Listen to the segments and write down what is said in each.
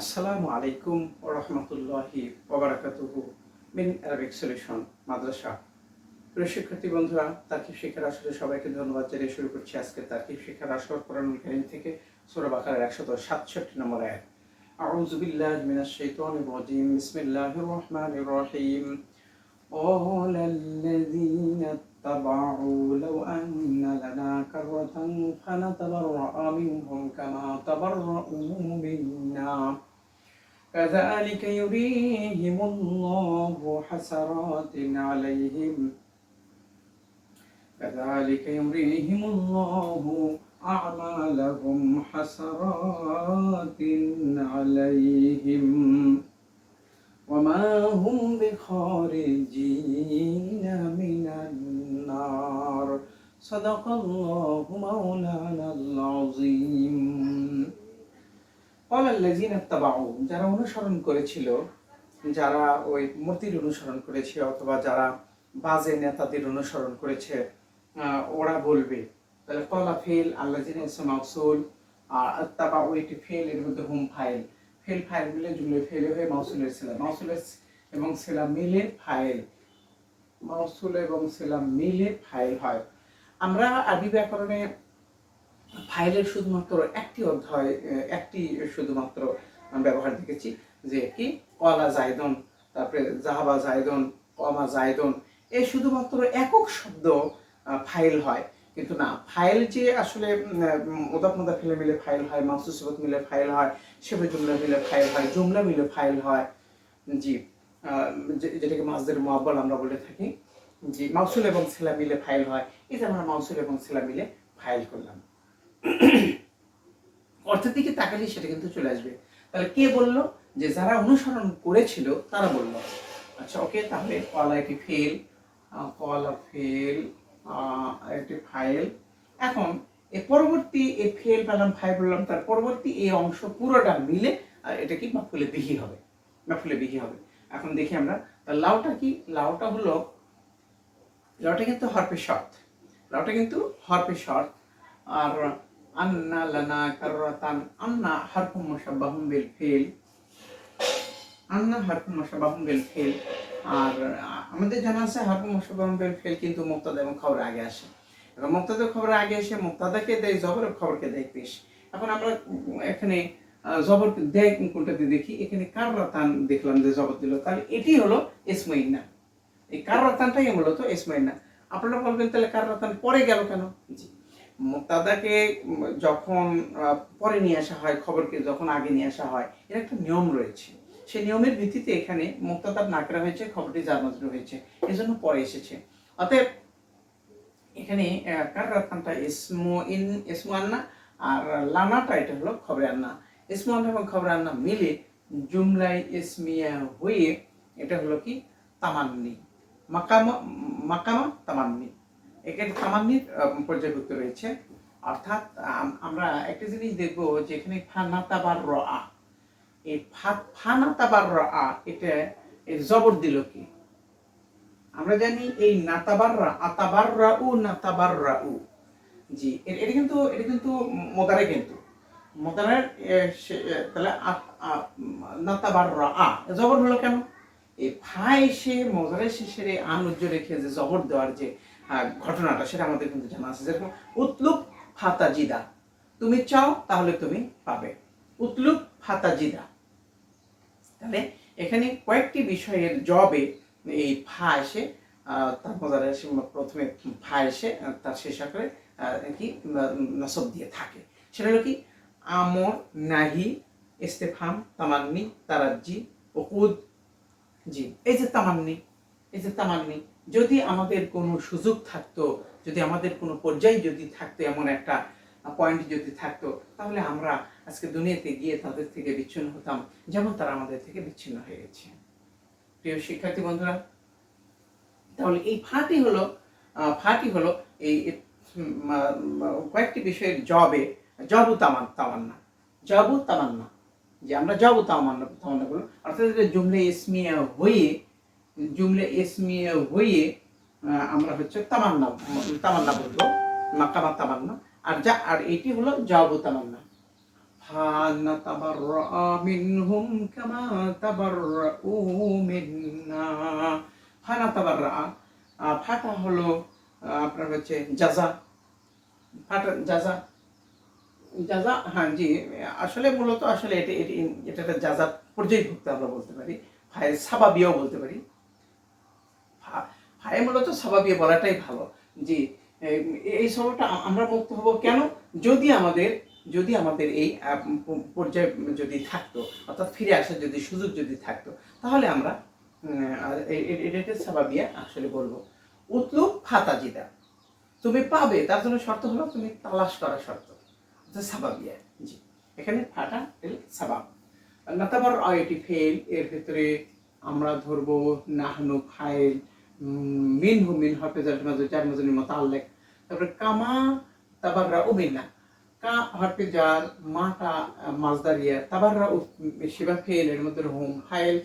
আসসালামু আলাইকুম ও রহমতুল্লাহি ওবরাকাতুহু মিন অ্যারাবিক সলিউশন, মাদ্রাসা। প্রিয় শিক্ষার্থী বন্ধুরা তাকিব শিক্ষার আসরে সবাইকে ধন্যবাদ জানিয়ে শুরু করছি আজকে তাকিব শিক্ষার আসর কোরআনুল কারিম থেকে, সূরা বাকারার 167 নম্বর আয়াত। আউযু বিল্লাহি মিনাশ শাইতানির রাজিম, বিসমিল্লাহির রহমানির রহিম। اتبعوا لو أن لنا كرة فنتبرأ منهم كما تبرأوا منا. كذلك يريهم الله حسرات عليهم. كذلك يريهم الله أعمالهم حسرات عليهم. وما هم بخارجين من النار. صدق الله مولانا العظيم قال الذين اتبعوا যারা অনুসরণ করেছিল যারা ওই মূর্তির অনুসরণ করেছে অথবা যারা বাজে নেতাদের অনুসরণ করেছে আহ, ওরা বলবে তাহলে কলা ফেল আল্লাহ জিনিস মাউসুল আর আত্তাবা ওইটি ফেল এর মধ্যে হুম ফাইল ফেল ফাইল মিলে জুলে ফেলে হয়ে মাউসুলের সেলা মাউসুলের এবং সেলা মিলে ফাইল মাউসুল এবং সেলা মিলে ফাইল হয়। আমরা আরবি ব্যাকরণে ফাইলের শুধুমাত্র একটি অধ্যায়, একটি শুধুমাত্র ব্যবহার দেখেছি, যে কি? কলা জায়দন, তারপরে জাহাবা জায়দন, কমা জায়দন, এ শুধুমাত্র একক শব্দ ফাইল হয়। কিন্তু না ফাইল যে আসলে ওদাপ মোদা ফেলে মিলে ফাইল হয় মাসুসবত মিলে ফাইল হয় সেবে জুমলা মিলে ফাইল হয়, জুমলা মিলে ফাইল হয়। জি। যেটাকে মাসদের মোয়াব্বল আমরা বলে থাকি যে মাউসুল এবং সেলা মিলে ফাইল হয় এই যে আমরা মাউসুল এবং সেলা মিলে ফাইল করলাম। অর্থের দিকে তাকালে সেটা কিন্তু চলে আসবে। তাহলে কে বলল? যে যারা অনুসরণ করেছিল তারা বলল। আচ্ছা ওকে তাহলে কলা একটি ফেল কলা ফেল একটি ফাইল। এখন এ পরবর্তী এই ফেল পেলাম ফাইল বললাম তার পরবর্তী এই অংশ পুরোটা মিলে আহ, এটা কি মাফুলে বিহি হবে। মাফুলে বিহি হবে। এখন দেখি আমরা। তা লাউটা কি? লাউটা হলো, লাউটা কিন্তু হরপে শর্ট লাউটা কিন্তু হরপে শর্ট আর আন্না লানা কাররাতান, আন্না হারফুম মুশাব্বাহুম বিল ফিল। আন্না হারফুম মুশাব্বাহুম বিল ফিল। আর আমাদের জানা আছে হারফুম মুশাব্বাহুম বিল ফেল কিন্তু মুক্তাদা এবং খবর আগে আসে। এবং মুক্তাদা খবর আগে এসে মুক্তাদাকে দেয় জবর খবরকে দেয় পেশ। এখন আমরা এখানে জবর দেয় কোনটাতে দেখি এখানে কাররাতান দেখলাম যে জবর দিল তাহলে এটি হলো এসমাইনা এই কাররাতানটাই মূলত এসমাইনা আপনারা বলবেন তাহলে কাররাতান পরে গেল কেন? জি। মুক্তাদাকে যখন পরে নিয়ে আসা হয় খবরকে যখন আগে নিয়ে আসা হয় এর একটা নিয়ম রয়েছে। সেই নিয়মের ভিত্তিতে এখানে মুক্তাদার নাকরা হয়েছে খবরটি জার্মাত্র হয়েছে এজন্য পরে এসেছে। অতএব এখানে আহ, কার রাতানটা ইসমো ইন ইসমো আন্না আর লানাটা এটা হলো খবরে আন্না। ইসমো আন্না এবং খবরে আন্না মিলে জুমলাই ইসমিয়া হয়ে এটা হলো কি? তামান্নি। মাকামা মাকামা, তামান্নি। এখানে তামান্নির পর্যায়ভুক্ত রয়েছে। অর্থাৎ আমরা একটা জিনিস দেখব যে এখানে ফানাতাবার র আ এই ফা- ফানাতাবার র আ এটা জবর দিল কি? আমরা জানি এই নাতাবাররা আতাবাররা উ নাতাবাররা উ জি এটা কিন্তু এটা কিন্তু মোদারে কিন্তু। এ, তাহলে আ- নাতাবাররা আ জবর হলো কেন? এই ফা এসে মোদারের শেষের এই রেখে যে জবর দেওয়ার যে ঘটনাটা সেটা আমাদের কিন্তু জানা আছে। যেরকম উতলুপ ফাতাজিদা তুমি চাও তাহলে তুমি পাবে। উতলুপ ফাতাজিদা তাহলে এখানে কয়েকটি বিষয়ের জবে এই ফা এসে তার মজারে প্রথমে ফা এসে তার শেষ আকারে কি নসব দিয়ে থাকে। সেটা হলো কি আমর, নাহি, ইস্তেফাম, তামান্নি, তারাজ্জি ওকুদ জি, এই যে তামান্নি, এই যে তামান্নি, যদি আমাদের কোনো সুযোগ থাকতো, যদি আমাদের কোনো পর্যায়ে যদি থাকতো, এমন একটা পয়েন্ট যদি থাকতো, তাহলে আমরা আজকে দুনিয়াতে গিয়ে তাদের থেকে বিচ্ছিন্ন হতাম, যেমন তারা আমাদের থেকে বিচ্ছিন্ন হয়ে গেছে। প্রিয় শিক্ষার্থী বন্ধুরা, তাহলে এই ফাটি হলো ফাটি হলো এই কয়েকটি বিষয়ের জবে জব তামান তামান্না। জবু তামান্না। যে আমরা জব তামান্না তামান্না করলাম। অর্থাৎ এটা জুমলে ইসমিয়া হয়ে জুমলে ইসমিয়া হয়ে আমরা হচ্ছে তামান্না তামান্না বলব। মাকামা তামান্না। আর যা আর এটি হলো জব তামান্না। কামা ফাটা হলো আপনার হচ্ছে যাজা ফাটা যাজা জাজা হ্যাঁ জি আসলে মূলত আসলে এটি এটি এটা একটা জাজা পর্যায়ভুক্ত আমরা বলতে পারি ফায়ের সাবাবিয়াও বলতে পারি। ফায়ে মূলত সাবাবিয়া বলাটাই ভালো জি এই- সময়টা আমরা মুক্ত হব কেন? যদি আমাদের যদি আমাদের এই আহ, প- যদি থাকতো অর্থাৎ ফিরে আসার যদি সুযোগ যদি থাকতো তাহলে আমরা এটাকে সাবাবিয়া আসলে বলব। উতলুক ফাতাজিদা তুমি পাবে তার জন্য শর্ত হলো তুমি তালাশ করা শর্ত। সাবাবিয়া জি। এখানে ফাটা এল সাবাব। নাতাবার আইটি ফেল, এর ভিতরে আমরা ধরবো নাহনু ফাইল মিনহু মিন হরফেজার মাঝে, যার মাঝে মোতাল্লেক। তারপরে কামা তাবাররা উমিনা কা হরফেজার মাটা মাজদারিয়া তাবাররা শিবা ফেল, এর মধ্যে হোম ফাইল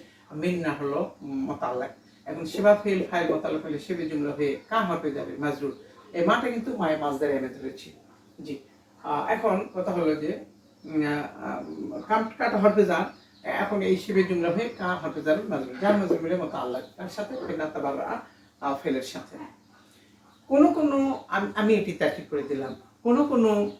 মিন্না হলো মোতাল্লেক। এখন শিবা ফেল ফাইল মোতাল্লেক হলে শিবে জুমলা হয়ে কা হরফেজার মাজরুর এই মাটা কিন্তু মায়ে মাজদারি এনে ধরেছি জি। এখন কথা হলো যে উম, আহ, কাম কাটা এখন এই শিবের জুমলা হয়ে কা হরফেজার মাজরুর যার মাজরুর মতো আল্লাহ তার সাথে ফেলের সাথে। কোন কোন আমি- এটি তাকিব করে দিলাম। কোন কোন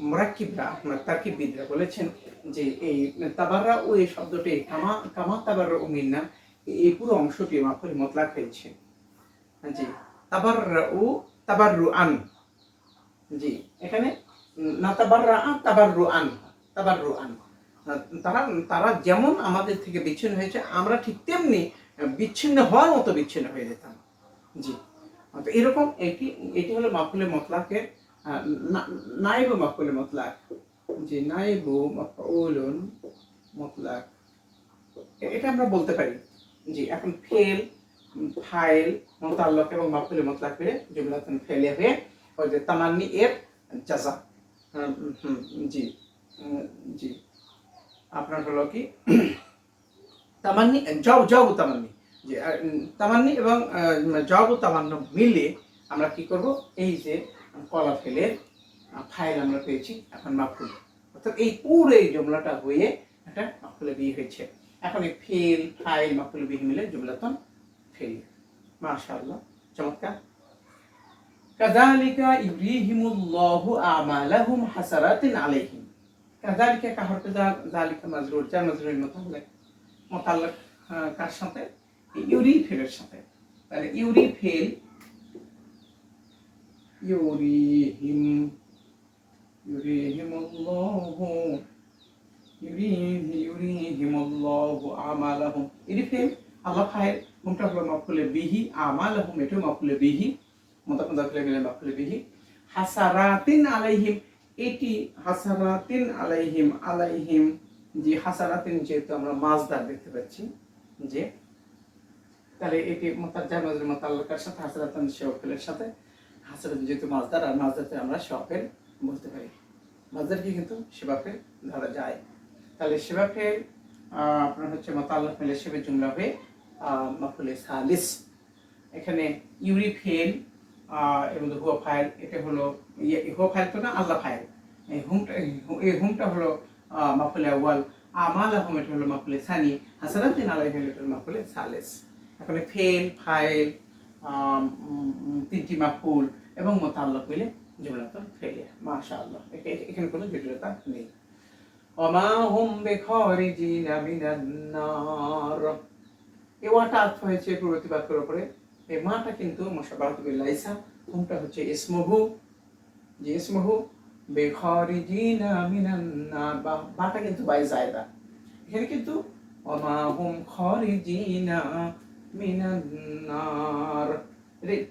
মোরাক্কিবরা তার্কিববিদরা বলেছেন যে এই তাবাররা ও এই শব্দটি কামা কামা তাবাররা ও মিন্না এই পুরো অংশটি মাফরি মতলাক হয়েছে। জি তাবার ও তাবাররু আন জি, এখানে না তাবাররা আন তাবাররু আন তাবাররু আন তারা তারা যেমন আমাদের থেকে বিচ্ছিন্ন হয়েছে, আমরা ঠিক তেমনি বিচ্ছিন্ন হওয়ার মতো বিচ্ছিন্ন হয়ে যেতাম। জি তো এরকম এটি এটি হলো মাফুলে মতলাকের নাইবু মাফুলে মতলাক। জি নাইবু মাফউলুন মতলাক। এটা আমরা বলতে পারি। জি, এখন ফেল, ফাইল, মোতাল্লক এবং মাফুলে মতলাক হয়ে জুমলাতুন ফেলে হয়ে ওই যে তামান্নি এর হুম, জি জি আপনার হলো কি তামান্নি জব জব তামান্নি যে তামান্নি এবং জব তামান্ন মিলে আমরা কি করব এই যে কলা ফেলের ফাইল আমরা পেয়েছি এখন মাফুল অর্থাৎ এই পুরো এই জমলাটা হয়ে একটা মাফুলে বিয়ে হয়েছে এখন এই ফেল ফাইল মাফুলে বিয়ে মিলে জমলাতন ফেল মাশাআল্লাহ চমৎকার কাযালিকা ইউরিহিমুল্লাহু আমালাহুম হাসারাতিন আলাইহিম। কাযালিকা কাহরতে যালিকা মাজরুর যার মাজরুর মোতাল্লাক মোতাল্লাক আহ, কার সাথে? ইউরি ফেলের সাথে। তাহলে ইউরি ফেল ইউরিহিম ইউরিহিমুল্লাহু ইউরিহি ইউরিহিমুল্লাহু আমালাহুম। ইউরি ফেল আল্লাহ ফাইল কোনটা হলো মাফুলে বিহি আমালাহুম এটা মাফুলে বিহি। হাসারাতিন আলাইহিম এটি হাসারাতিন আলাইহিম আলাইহিম যে হাসারাতিন যেহেতু আমরা মাজদার দেখতে পাচ্ছি যে তাহলে এটি মোতাল্লাকার সাথে হাসারাতান শেওফেলের সাথে হাসারাত যেহেতু মাজদার আর মাজদাতে আমরা শেওফেল বলতে পারি। মাজদারকে কিন্তু? সেবাফেল ধরা যায়। তাহলে আহ, আপনার হচ্ছে মোতাল্লাক মিলে সেবে জুমলা হয়ে মাফুলে সালিস। এখানে ইউরি ফেল আহ, এবং হুয়া ফাইল এটা হলো ইয়ে হুয়া ফাইল তো না আল্লাহ ফাইল। এই হুমটা এই হুমটা হলো মাফুলে আউয়াল। আমাল আহম এটা হলো মাফুলে সানি। হাসানাতিন আলাইহিম এটা হলো মাফুলে সালেস। এখানে ফেল ফাইল তিনটি মাফুল এবং মোতাল্লাক মিলে জুমলাতুন ফেলিয়া মাশাআল্লাহ এখা- এখানে কোনো জটিলতা নেই। ওমা হুম বিখারিজিনা মিনান নার। এই ওয়াটা আত্ম হয়েছে পূর্ববর্তী বাক্যের উপরে এই মাটা কিন্তু মোশাবাহাতুবিল্লাহ ইসা হুমটা হচ্ছে ইসমহু? যে ইসমহু, বেখারিজিনা মিনান নার, বা বাটা কিন্তু বাই জায়দা। এখানে কিন্তু ওমা হুম খারিজিনা মিনান নার।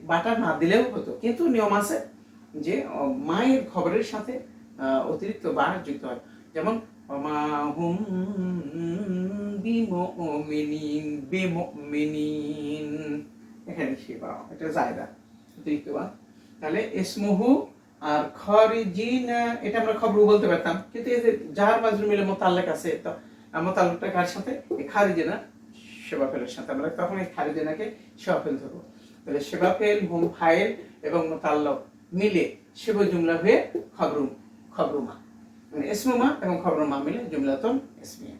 বাটা না দিলেও হতো, কিন্তু নিয়ম আছে যে মায়ের খবরের সাথে অতিরিক্ত বার যুক্ত হয়। যেমন, ওমা হুম বিমুমিনিন বিমুমিনিন। এখানে শিবা, এটা জায়দা অতিরিক্ত বার তাহলে ইসমহু আর খরিজিনা, এটা আমরা খবর বলতে পারতাম। কিন্তু এই যে যার মাজরুর মিলে মোতাল্লাক আছে, তো মোতাল্লাকটা কার সাথে? এই খারিজিনা সেবাফেলের সাথে। আমরা তখন এই খারিজিনাকে সেবাফেল ধরবো। তাহলে সেবাফেল হুম ফাইল এবং মোতাল্লাক মিলে শিব জুমলা হয়ে খবরুম খবরুমা। মানে ইসমুমা এবং খবরমা মিলে জুমলাতুন ইসমিয়া।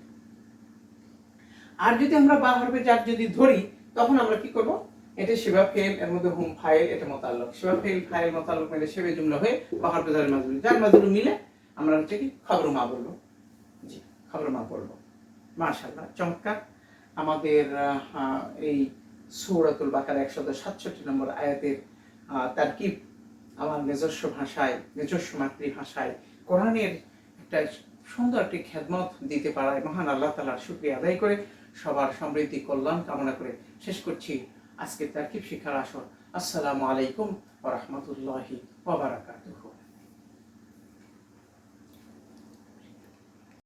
আর যদি আমরা বা হরফে যার যদি ধরি, তখন আমরা কি করব? এটা সেবা ফেল, এর মধ্যে হুম ফাইল, এটা মোতাল্লক। সেবা ফেল, ফাইল, মোতাল্লক মিলে সেবে জুমলা হয়ে বা হরফে যার মাজরুর যার মাজরুর মিলে আমরা হচ্ছে কি খবর মা বলব। জি, খবর মা বলব। মাশাআল্লাহ, চমৎকার। আমাদের এই সৌরাতুল বাকার একশত সাতষট্টি নম্বর আয়াতের তারকিব আমার নিজস্ব ভাষায়, নিজস্ব মাতৃভাষায় কোরআনের একটা সুন্দর একটি খেদমত দিতে পারায়। মহান আল্লাহ তালার শুক্রিয়া আদায় করে সবার সমৃদ্ধি, কল্যাণ কামনা করে শেষ করছি। আজকে তারকিব শিক্ষার আসর। আসসালামু আলাইকুম ওয়া রাহমাতুল্লাহি ওয়া বারাকাতুহু।